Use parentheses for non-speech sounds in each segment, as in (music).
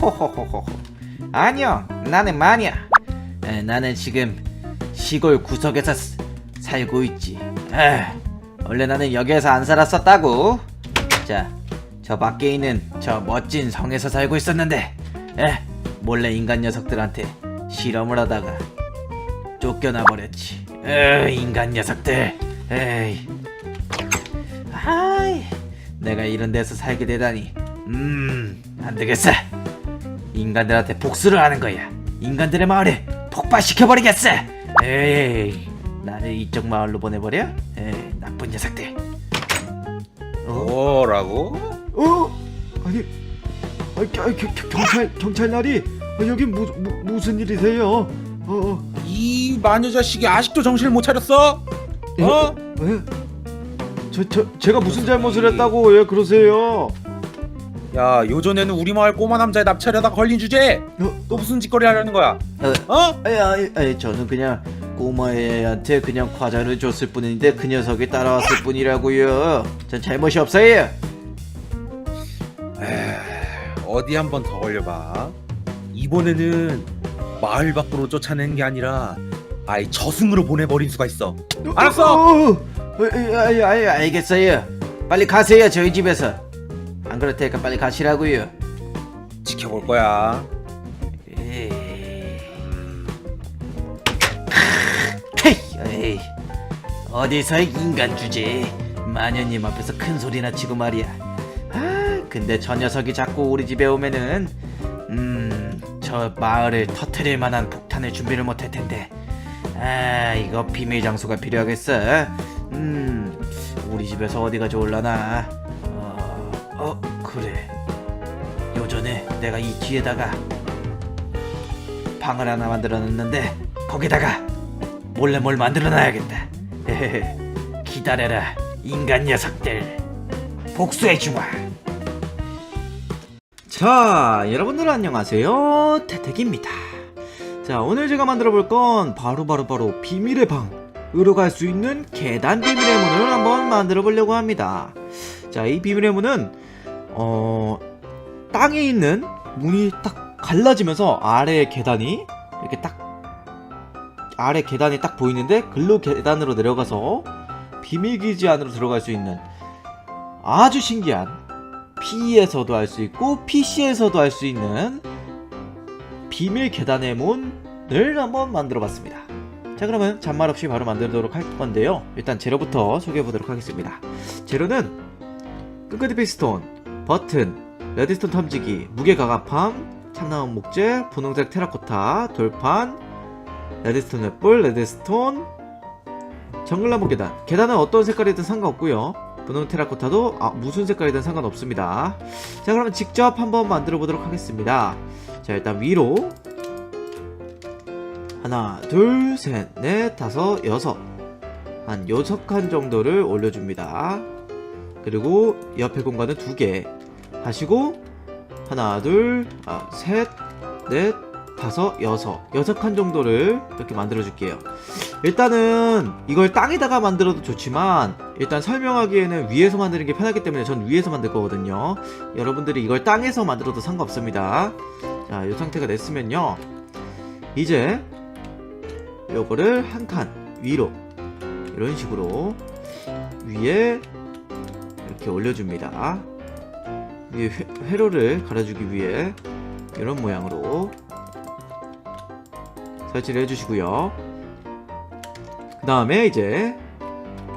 호호호호호호호. (laughs) 안녕, 나는 마니아. 에, 나는 지금 시골 구석에서 스- 살고 있지. 에, 원래 나는 여기에서 안 살았었다고. 자, 저 밖에 있는 저 멋진 성에서 살고 있었는데, 에, 몰래 인간 녀석들한테 실험을 하다가 쫓겨나 버렸지. 에, 인간 녀석들. 에이. 아이, 내가 이런 데서 살게 되다니. 음, 안 되겠어. 인간들한테 복수를 하는 거야. 인간들의 마을에 폭발시켜 버리겠어. 에이, 나를 이쪽 마을로 보내버려? 에이, 나쁜 녀석들. 어? 뭐라고? 어? 아니, 아니 겨, 겨, 겨, 경찰 경찰날이 아, 여기 무, 무, 무슨 일이세요? 어, 어, 이 마녀 자식이 아직도 정신을 못 차렸어? 예? 어? 왜? 저, 저 제가 무슨 잘못을 했다고 왜 그러세요? 야 요전에는 우리 마을 꼬마 남자의 납치하려다 걸린 주제에 어, 또 무슨 짓거리 하려는 거야? 어, 어? 아니, 아니, 아니, 저는 그냥 꼬마애한테 그냥 과자를 줬을 뿐인데 그 녀석이 따라왔을 뿐이라고요. 전 잘못이 없어요. 어디 한 번 더 걸려봐. 이번에는 마을 밖으로 쫓아내는 게 아니라 아예 저승으로 보내버린 수가 있어. 알았어. 어, 어, 아, 아, 아, 알겠어요. 빨리 가세요 저희 집에서. 안 그럴 테니까 빨리 가시라고요. 지켜볼 거야. 에이. 헤이, 에이. 어디서의 인간 주제 마녀님 앞에서 큰 소리나 치고 말이야 아 근데 저 녀석이 자꾸 우리 집에 오면은 음 저 마을을 터트릴 만한 폭탄을 준비를 못할 텐데 아 이거 비밀 장소가 필요하겠어 음 우리 집에서 어디가 좋을라나 그래 요전에 내가 이 뒤에다가 방을 하나 만들어놨는데 거기다가 몰래 뭘 만들어놔야겠다. 기다려라, 인간 녀석들. 복수해주마. 자, 여러분들 안녕하세요. 태택입니다. 자, 오늘 제가 만들어 볼 건 바로 바로 바로 비밀의 방으로 갈 수 있는 계단 비밀의 문을 한번 만들어 보려고 합니다. 자, 이 비밀의 문은 어 땅에 있는 문이 딱 갈라지면서 아래 계단이 이렇게 딱 아래 계단이 딱 보이는데 글로 계단으로 내려가서 비밀기지 안으로 들어갈 수 있는 아주 신기한 P에서도 할 수 있고 PC에서도 할 수 있는 비밀 계단의 문을 한번 만들어 봤습니다. 자 그러면 잔말 없이 바로 만들도록 할 건데요. 일단 재료부터 소개해 보도록 하겠습니다. 재료는 끈끈이 피스톤, 버튼, 레드스톤 탐지기, 무게 가갑함, 참나무 목재, 분홍색 테라코타, 돌판, 레드스톤 횃불, 레드스톤, 정글나무 계단. 계단은 어떤 색깔이든 상관없고요. 분홍 테라코타도 아, 무슨 색깔이든 상관없습니다. 자, 그러면 직접 한번 만들어 보도록 하겠습니다. 자, 일단 위로 하나, 둘, 셋, 넷, 다섯, 여섯 한 여섯 칸 정도를 올려줍니다. 그리고 옆에 공간은 두 개 하시고 하나, 둘, 아, 셋, 넷, 다섯, 여섯 여섯 칸 정도를 이렇게 만들어 줄게요. 일단은 이걸 땅에다가 만들어도 좋지만 일단 설명하기에는 위에서 만드는 게 편하기 때문에 전 위에서 만들 거거든요. 여러분들이 이걸 땅에서 만들어도 상관없습니다. 자, 이 상태가 됐으면요. 이제 요거를 한 칸 위로 이런 식으로 위에 이렇게 올려줍니다. 위에 회, 회로를 갈아주기 위해 이런 모양으로 설치를 해주시고요. 그 다음에 이제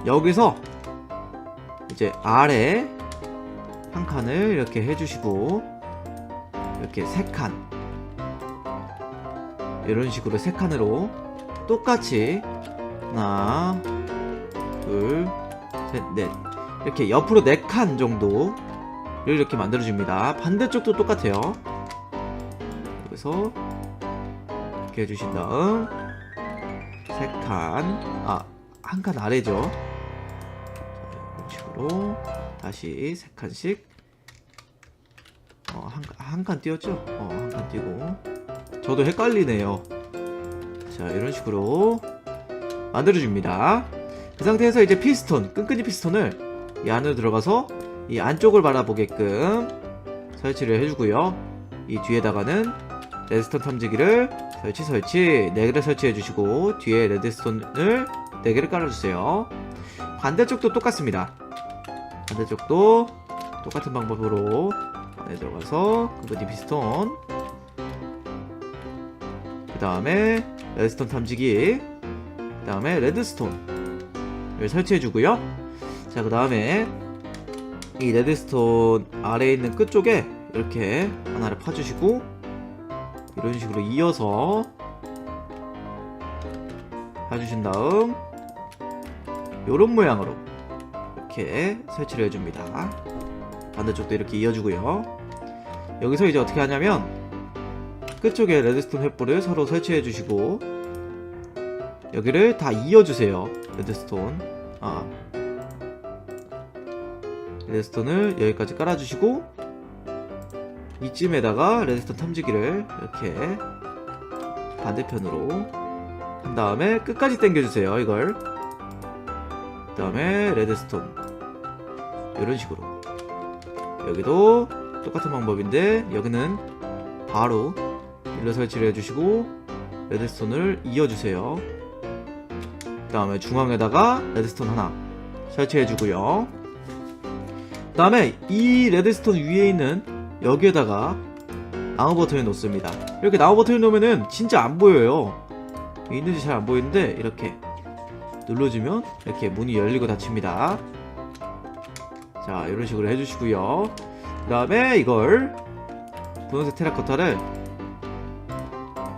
여기서 이제 아래 한 칸을 이렇게 해주시고 이렇게 세 칸 이런 식으로 세 칸으로 똑같이 하나 둘 셋 넷 이렇게 옆으로 네 칸 정도를 이렇게 만들어줍니다. 반대쪽도 똑같아요. 여기서 이렇게 해주신 다음 세 칸, 아, 한 칸 아래죠. 자, 이런 식으로 다시 세 칸씩 어, 한, 한칸 띄웠죠? 어, 한 칸 띄고 저도 헷갈리네요. 자, 이런 식으로 만들어줍니다. 그 상태에서 이제 피스톤, 끈끈이 피스톤을 이 안으로 들어가서 이 안쪽을 바라보게끔 설치를 해주고요. 이 뒤에다가는 레드스톤 탐지기를 설치 설치. 4개를 설치해 주시고 뒤에 레드스톤을 4개를 깔아주세요. 반대쪽도 똑같습니다. 반대쪽도 똑같은 방법으로 안에 들어가서 그분이 피스톤. 그 다음에 레드스톤 탐지기. 그 다음에 레드스톤을 설치해 주고요. 자 그 다음에 이 레드스톤 아래에 있는 끝 쪽에 이렇게 하나를 파주시고 이런 식으로 이어서 해주신 다음 이런 모양으로 이렇게 설치를 해줍니다. 반대쪽도 이렇게 이어주고요. 여기서 이제 어떻게 하냐면 끝쪽에 레드스톤 횃불을 서로 설치해 주시고 여기를 다 이어주세요. 레드스톤. 아 레드스톤을 여기까지 깔아주시고 이쯤에다가 레드스톤 탐지기를 이렇게 반대편으로 한 다음에 끝까지 당겨주세요 이걸. 그 다음에 레드스톤. 이런 식으로. 여기도 똑같은 방법인데 여기는 바로 일로 설치를 해주시고 레드스톤을 이어주세요. 그 다음에 중앙에다가 레드스톤 하나 설치해주고요 그 다음에 이 레드스톤 위에 있는 여기에다가 나무 버튼을 놓습니다. 이렇게 나무 버튼을 놓으면은 진짜 안 보여요. 있는지 잘 안 보이는데 이렇게 눌러주면 이렇게 문이 열리고 닫힙니다. 자 이런 식으로 해주시고요. 그 다음에 이걸 분홍색 테라코타를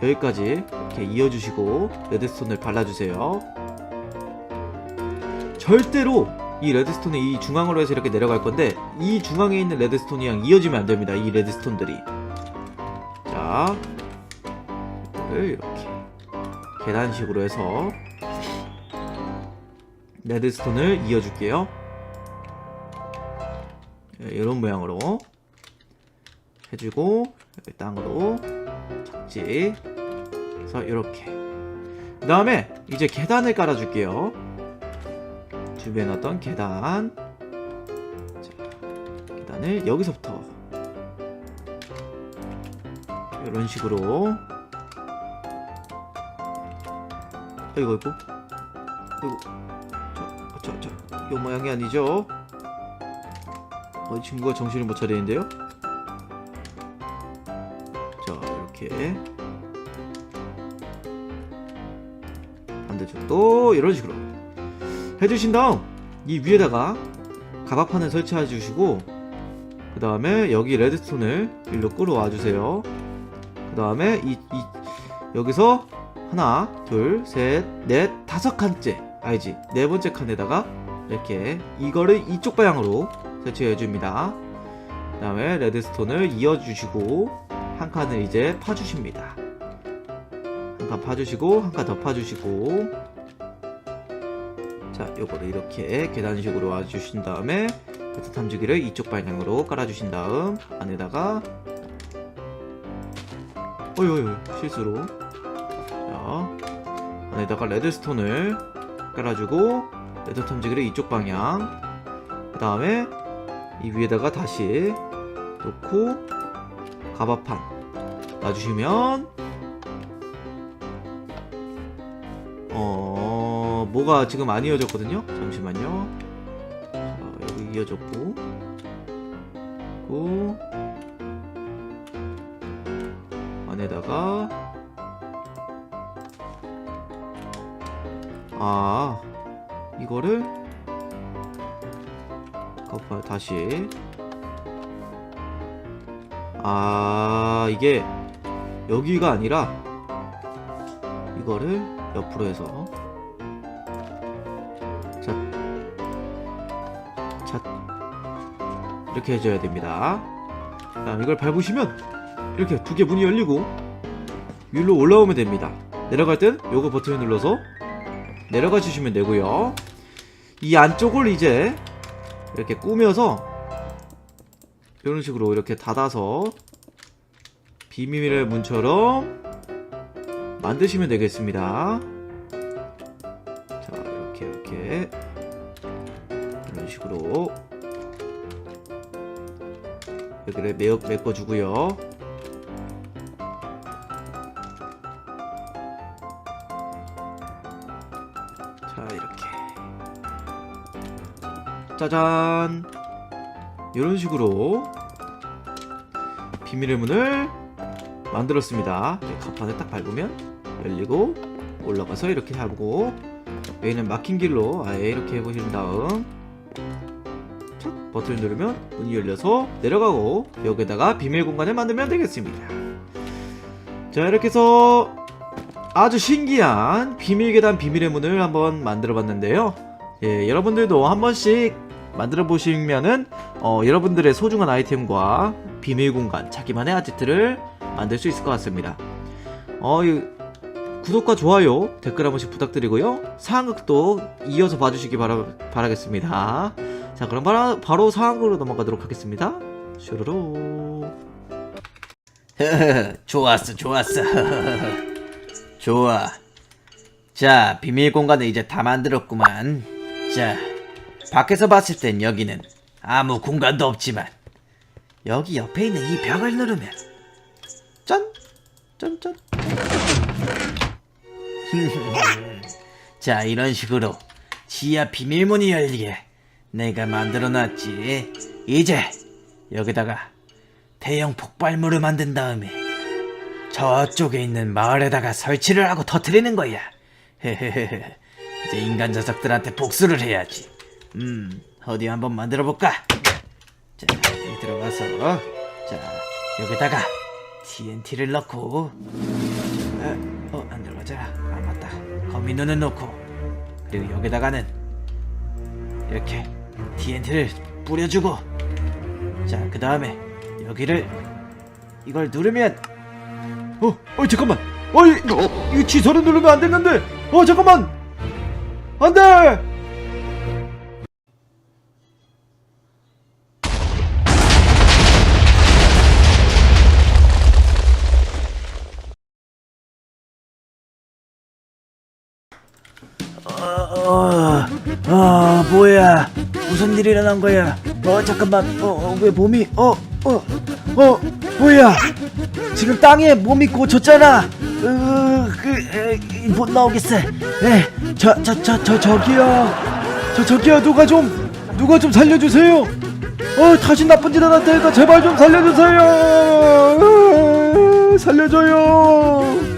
여기까지 이렇게 이어주시고 레드스톤을 발라주세요. 절대로 이 레드스톤이 이 중앙으로 해서 이렇게 내려갈 건데 이 중앙에 있는 레드스톤이랑 이어지면 안 됩니다. 이 레드스톤들이. 자, 이렇게 계단식으로 해서 레드스톤을 이어줄게요. 네, 이런 모양으로 해주고 땅으로 착지. 그래서 이렇게. 그 다음에 이제 계단을 깔아줄게요. 준비해 놨던 계단. 자, 계단을 여기서부터 이런 식으로. 아이고 아이고. 아이고 저 저 저 요 모양이 아니죠? 어, 친구가 정신을 못 차리는데요? 자 이렇게. 반대쪽도 이런 식으로 해주신 다음 이 위에다가 가박판을 설치해 주시고 그 다음에 여기 레드스톤을 일로 끌어와 주세요. 그 다음에 이, 이 여기서 하나 둘셋넷 다섯 칸째 알지? 네 번째 칸에다가 이렇게 이거를 이쪽 방향으로 설치해 줍니다. 그 다음에 레드스톤을 이어 주시고 한 칸을 이제 파주십니다. 한 칸 파주시고 한 칸 더 파주시고 자, 요거를 이렇게 계단식으로 와주신 다음에 베트 탐지기를 이쪽 방향으로 깔아주신 다음 안에다가 어이어이 실수로. 자 안에다가 레드스톤을 깔아주고 레드 탐지기를 이쪽 방향 그 다음에 이 위에다가 다시 놓고 가바판 놔주시면 어 뭐가 지금 안 이어졌거든요? 잠시만요. 자 여기 이어졌고. 고. 안에다가. 아 이거를 갚아요 다시. 아 이게 여기가 아니라 이거를 옆으로 해서 이렇게 해줘야 됩니다. 다음 이걸 밟으시면 이렇게 두 개 문이 열리고 위로 올라오면 됩니다. 내려갈 땐 요거 버튼을 눌러서 내려가 주시면 되고요. 이 안쪽을 이제 이렇게 꾸며서 이런 식으로 이렇게 닫아서 비밀의 문처럼 만드시면 되겠습니다. 자, 이렇게 이렇게 이런 식으로 여기를 메, 메꿔주고요. 자 이렇게. 짜잔. 이런 식으로 비밀의 문을 만들었습니다. 네, 갑판을 딱 밟으면 열리고 올라가서 이렇게 하고 여기는 막힌 길로 아예 이렇게 해보신 다음 버튼을 누르면 문이 열려서 내려가고 여기다가 비밀 공간을 만들면 되겠습니다 자 이렇게 해서 아주 신기한 비밀 계단 비밀의 문을 한번 만들어 봤는데요 예, 여러분들도 한 번씩 만들어 보시면은 어, 여러분들의 소중한 아이템과 비밀 공간, 자기만의 아지트를 만들 수 있을 것 같습니다. 어, 이, 구독과 좋아요, 댓글 한 번씩 부탁드리고요. 상황극도 이어서 봐주시기 바라, 바라겠습니다. 자, 그럼 바로, 바로 상황극으로 넘어가도록 하겠습니다. 슈루루. (laughs) 좋았어, 좋았어. (laughs) 좋아. 자, 비밀 공간을 이제 다 만들었구만. 자, 밖에서 봤을 땐 여기는 아무 공간도 없지만 여기 옆에 있는 이 벽을 누르면 짠! 짠짠 (laughs) 자 이런 식으로 지하 비밀문이 열리게 내가 만들어놨지 이제 여기다가 대형 폭발물을 만든 다음에 저쪽에 있는 마을에다가 설치를 하고 터트리는 거야 헤헤헤헤 이제 인간 녀석들한테 복수를 해야지 음, 어디 한번 만들어 볼까? 자, 여기 들어가서 자, 여기다가 TNT를 넣고 아, 어, 안 들어가잖아. 아, 맞다. 거미 눈을 넣고 그리고 여기다가는 이렇게 TNT를 뿌려주고 자, 그 다음에 여기를 이걸 누르면 어, 어 잠깐만. 어, 이, 이거 취소를 누르면 안 되는데. 어, 잠깐만. 안 돼. 어, 어, 뭐야? 무슨 일이 일어난 거야? 어, 잠깐만. 어, 어, 왜 몸이, 어, 어, 어, 뭐야? 지금 땅에 몸이 꽂혔잖아. 으, 그, 에, 못 나오겠어. 에, 저, 저, 저, 저, 저기요. 저 저기요 누가 좀 누가 좀 살려주세요. 어 다시 나쁜 짓안할 테니까 제발 좀 살려주세요. 으, 살려줘요.